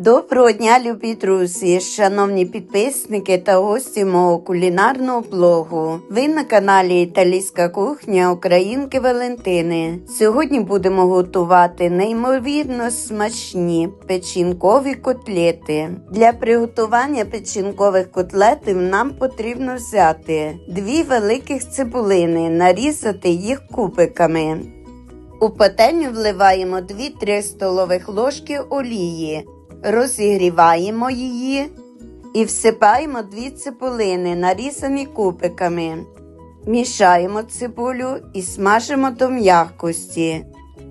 Доброго дня, любі друзі, шановні підписники та гості мого кулінарного блогу. Ви на каналі Італійська кухня Українки Валентини. Сьогодні будемо готувати неймовірно смачні печінкові котлети. Для приготування печінкових котлетів нам потрібно взяти дві великих цибулини, нарізати їх кубиками. У пательню вливаємо 2-3 столових ложки олії, розігріваємо її і всипаємо 2 цибулини, нарізані кубиками. Мішаємо цибулю і смажимо до м'якості,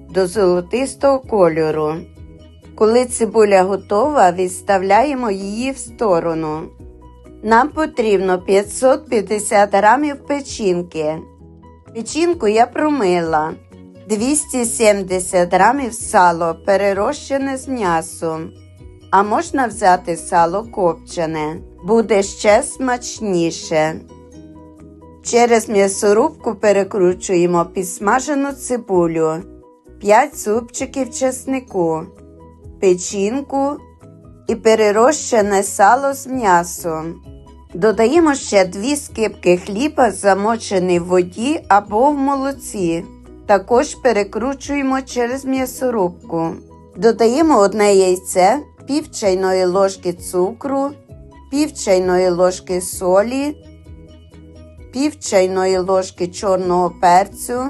до золотистого кольору. Коли цибуля готова, відставляємо її в сторону. Нам потрібно 550 грамів печінки. Печінку я промила. 270 грамів сало перерощене з м'ясом. А можна взяти сало копчене. Буде ще смачніше. Через м'ясорубку перекручуємо підсмажену цибулю, 5 зубчиків чеснику, печінку і перерощене сало з м'ясом. Додаємо ще 2 скибки хліба, замочений в воді або в молоці. Також перекручуємо через м'ясорубку. Додаємо одне яйце, пів чайної ложки цукру, пів чайної ложки солі, пів чайної ложки чорного перцю.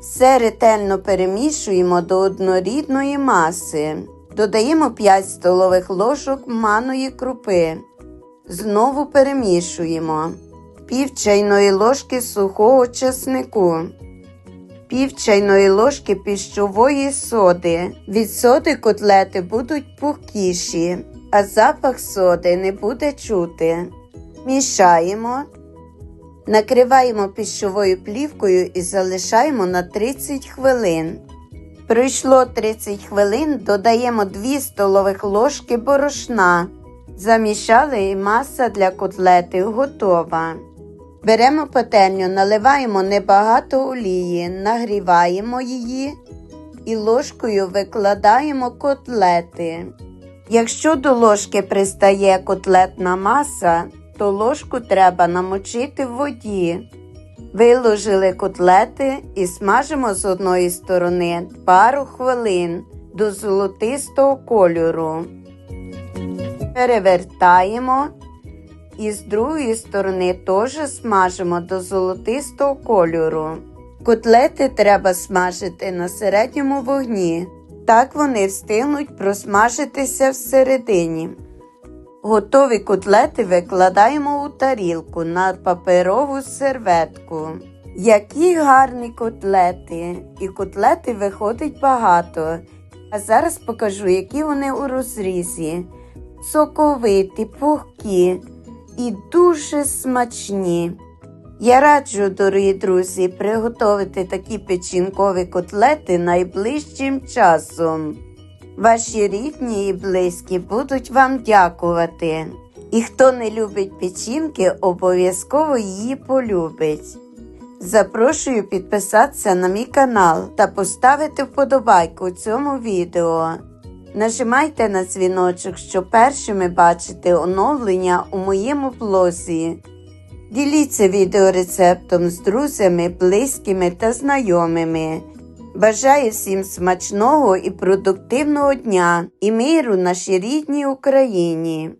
Все ретельно перемішуємо до однорідної маси. Додаємо 5 столових ложок маної крупи. Знову перемішуємо пів чайної ложки сухого чеснику пів чайної ложки піщової соди. Від соди котлети будуть пухкіші, а запах соди не буде чути. Мішаємо, накриваємо піщовою плівкою і залишаємо на 30 хвилин. Пройшло 30 хвилин, додаємо 2 столових ложки борошна. Замішали і маса для котлети готова. Беремо пательню, наливаємо небагато олії, нагріваємо її і ложкою викладаємо котлети. Якщо до ложки пристає котлетна маса, то ложку треба намочити в воді. Виложили котлети і смажимо з одної сторони пару хвилин до золотистого кольору. Перевертаємо і з другої сторони теж смажимо до золотистого кольору. Котлети треба смажити на середньому вогні. Так вони встигнуть просмажитися всередині. Готові котлети викладаємо у тарілку на паперову серветку. Які гарні котлети! І котлети виходить багато. А зараз покажу, які вони у розрізі. Соковиті, пухкі і дуже смачні. Я раджу, дорогі друзі, приготувати такі печінкові котлети найближчим часом. Ваші рідні і близькі будуть вам дякувати. І хто не любить печінки, обов'язково її полюбить. Запрошую підписатися на мій канал та поставити вподобайку цьому відео. Нажимайте на дзвіночок, щоб першими бачити оновлення у моєму блозі. Діліться відеорецептом з друзями, близькими та знайомими. Бажаю всім смачного і продуктивного дня і миру нашій рідній Україні!